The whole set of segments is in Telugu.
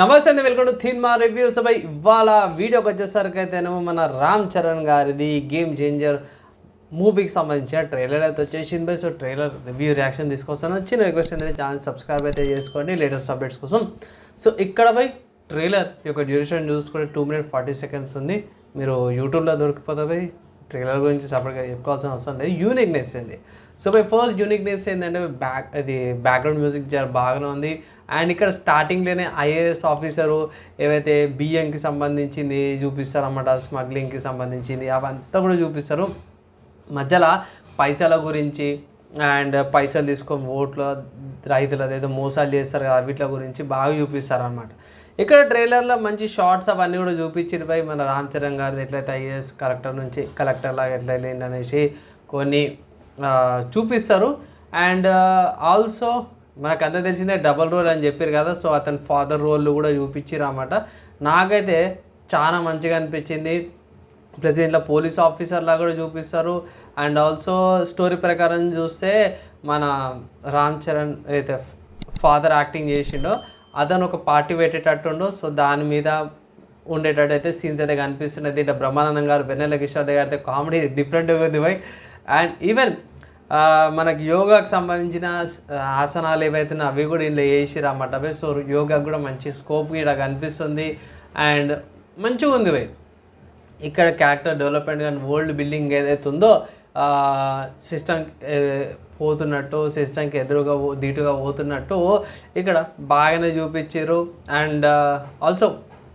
నమస్తే అండి వెల్కమ్ టు థీన్ మా రివ్యూస్ బై ఇవాళ వీడియోకి వచ్చేసరికి అయితేనేమో మన రామ్ చరణ్ గారిది గేమ్ చేంజర్ మూవీకి సంబంధించిన ట్రైలర్ అయితే వచ్చేసింది. Bye so trailer review reaction తీసుకొస్తాను. చిన్న రిక్వెస్ట్ ఏంటంటే ఛానల్ సబ్స్క్రైబ్ అయితే చేసుకోండి. లేటెస్ట్ అప్డేట్స్ కోసం. సో ఇక్కడ బై ట్రైలర్ యొక్క డ్యూరేషన్ చూసుకుంటే టూ మినిట్ ఫార్టీ సెకండ్స్ ఉంది. మీరు యూట్యూబ్లో దొరికిపోతే బై ట్రైలర్ గురించి సపరేట్గా చెప్పుకోవాల్సిన అవసరం లేదు. యూనిక్నెస్ ఏంది? సో బై ఫస్ట్ యూనిక్నెస్ ఏంటంటే బ్యాక్ అది బ్యాక్గ్రౌండ్ మ్యూజిక్ చాలా బాగానే ఉంది. అండ్ ఇక్కడ స్టార్టింగ్లోనే ఐఏఎస్ ఆఫీసరు ఏవైతే బియ్యంకి సంబంధించింది చూపిస్తారన్నమాట స్మగ్లింగ్కి సంబంధించింది అవంతా కూడా చూపిస్తారు. మధ్యలో పైసల గురించి అండ్ పైసలు తీసుకొని ఓట్ల రైతులది ఏదో మోసాలు చేస్తారు కదా వీటి గురించి బాగా చూపిస్తారు అనమాట ఇక్కడ ట్రైలర్లో మంచి షార్ట్స్ అవన్నీ కూడా చూపించారు పై మన రామ్ చరణ్ గారిది ఎట్లయితే ఐఏఎస్ కలెక్టర్ నుంచి కలెక్టర్ లాగా ఎట్లా అనేసి కొన్ని చూపిస్తారు. అండ్ ఆల్సో మనకు అంతా తెలిసిందే డబల్ రోల్ అని చెప్పారు కదా సో అతని ఫాదర్ రోల్ కూడా చూపించారు అన్నమాట. నాకైతే చాలా మంచిగా అనిపించింది. ప్లస్ దీంట్లో పోలీస్ ఆఫీసర్లా కూడా చూపిస్తారు. అండ్ ఆల్సో స్టోరీ ప్రకారం చూస్తే మన రామ్ చరణ్ అయితే ఫాదర్ యాక్టింగ్ చేసిండో అతను ఒక పార్టీ పెట్టేటట్టుండో సో దాని మీద ఉండేటట్టు అయితే సీన్స్ అయితే కనిపిస్తున్నది దీంట్లో బ్రహ్మానందం గారు బెన్నెల కిషోర్ గారు అయితే కామెడీ డిఫరెంట్గా ఉంది బై అండ్ ఈవెన్ మనకి యోగాకు సంబంధించిన ఆసనాలు ఏవైతే అవి కూడా ఇందులో వేసి రమ్మట సో యోగాకు కూడా మంచి స్కోప్ ఇక్కడ కనిపిస్తుంది. అండ్ మంచిగా ఉంది ఇక్కడ క్యారెక్టర్ డెవలప్మెంట్ కానీ వరల్డ్ బిల్డింగ్ ఏదైతే ఉందో సిస్టమ్ పోతున్నట్టు సిస్టమ్కి ఎదురుగా దీటుగా ధీటుగా పోతున్నట్టు ఇక్కడ బాగానే చూపించారు అండ్ ఆల్సో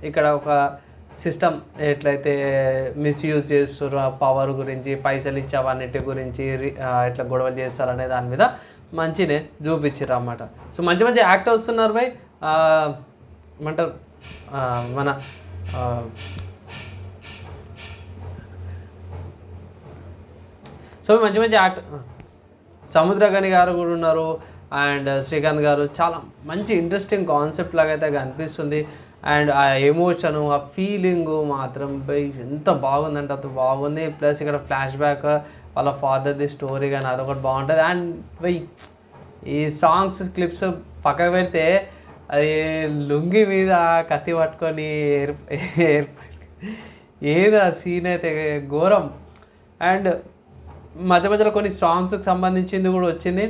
ఇక్కడ ఒక సిస్టమ్ ఎట్లయితే మిస్యూజ్ చేస్తారు ఆ పవర్ గురించి పైసలు ఇచ్చే అవన్నిటి గురించి రి- ఎట్లా గొడవలు చేస్తారు అనే దాని మీద మంచినే చూపించారు అన్నమాట. సో మంచి మంచి యాక్టర్స్ ఉన్నారు బై ఏమంటారు? మన సో మంచి మంచి యాక్ట్ సముద్రగని గారు కూడా ఉన్నారు. అండ్ శ్రీకాంత్ గారు చాలా మంచి ఇంట్రెస్టింగ్ కాన్సెప్ట్ లాగా అయితే కనిపిస్తుంది. అండ్ ఆ ఎమోషను ఆ ఫీలింగ్ మాత్రం బై ఎంత బాగుందంటే అంత బాగుంది. ప్లస్ ఇక్కడ ఫ్లాష్ బ్యాక్ వాళ్ళ ఫాదర్ది స్టోరీ కానీ అదొకటి బాగుంటుంది. అండ్ బై ఈ సాంగ్స్ క్లిప్స్ పక్కకు పెడితే అది లుంగి మీద కత్తి పట్టుకొని ఏర్ ఏర్ ఏది ఆ సీన్ అయితే ఘోరం. అండ్ మధ్య మధ్యలో కొన్ని సాంగ్స్కి సంబంధించింది కూడా వచ్చింది.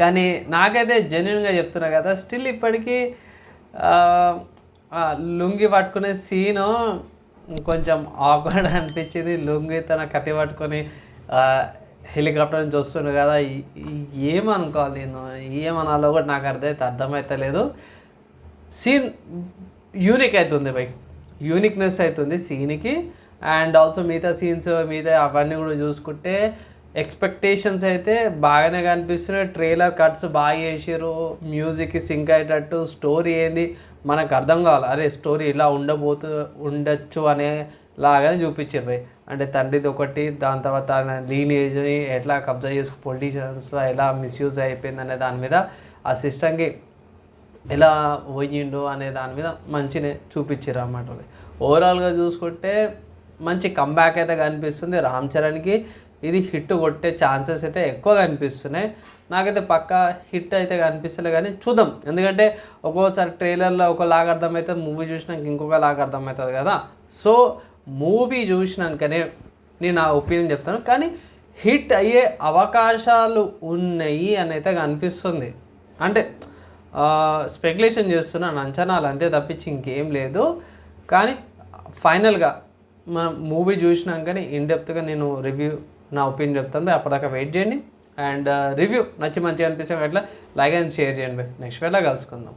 కానీ నాకైతే జెన్యున్గా చెప్తున్నా కదా స్టిల్ ఇప్పటికీ లుంగి పట్టుకునే సీను కొంచెం ఆక్వర్డ్ అనిపించింది. లుంగి తన కత్తి పట్టుకొని హెలికాప్టర్ నుంచి వస్తుండే కదా. ఏమనుకోవాలి నేను? ఏమనాలో కూడా నాకు అర్థమైతే అర్థమవుతలేదు సీన్ యూనిక్ అవుతుంది బై యూనిక్నెస్ అవుతుంది సీన్కి అండ్ ఆల్సో మిగతా సీన్స్ మిగతా అవన్నీ కూడా చూసుకుంటే ఎక్స్పెక్టేషన్స్ అయితే బాగానే కనిపిస్తున్నాయి. ట్రైలర్ కట్స్ బాగా చేసారు మ్యూజిక్కి సింక్ అయ్యేటట్టు స్టోరీ ఏంది మనకు అర్థం కావాలి. అరే స్టోరీ ఇలా ఉండబోతు ఉండొచ్చు అనే లాగానే చూపించారు భయ్. అంటే తండ్రిది ఒకటి దాని తర్వాత లీనేజ్ని ఎట్లా కబ్జా చేసుకు పొలిటీషియన్స్లో ఎలా మిస్యూజ్ అయిపోయింది అనే దాని మీద ఆ సిస్టమ్కి ఎలా పోయిండు అనే దాని మీద మంచినే చూపించారు అన్నమాట ఓవరాల్గా చూసుకుంటే మంచి కంబ్యాక్ అయితే కనిపిస్తుంది. రామ్ చరణ్కి ఇది హిట్ కొట్టే ఛాన్సెస్ అయితే ఎక్కువ కనిపిస్తున్నాయి. నాకైతే పక్క హిట్ అయితే కనిపిస్తలే కానీ చూద్దాం. ఎందుకంటే ఒక్కోసారి ట్రైలర్లో ఒకలాగా అర్థమవుతుంది మూవీ చూసినాక ఇంకొక లాగా అర్థమవుతుంది కదా. సో మూవీ చూసినాకనే నేను నా ఒపీనియన్ చెప్తాను. కానీ హిట్ అయ్యే అవకాశాలు ఉన్నాయి అని అయితే కనిపిస్తుంది. అంటే స్పెక్యులేషన్ చేస్తున్నాను అంచనాలు అంతే తప్పించి ఇంకేం లేదు. కానీ ఫైనల్గా మనం మూవీ చూసినాకనే ఇన్డెప్త్గా నేను రివ్యూ నా ఒపీనియన్ చెప్తాను అప్పటిదాకా వెయిట్ చేయండి. అండ్ uh, రివ్యూ నచ్చి మంచిగా అనిపిస్తే అట్లా లైక్ అండ్ షేర్ చేయండి నెక్స్ట్ వేళ కలుసుకుందాం.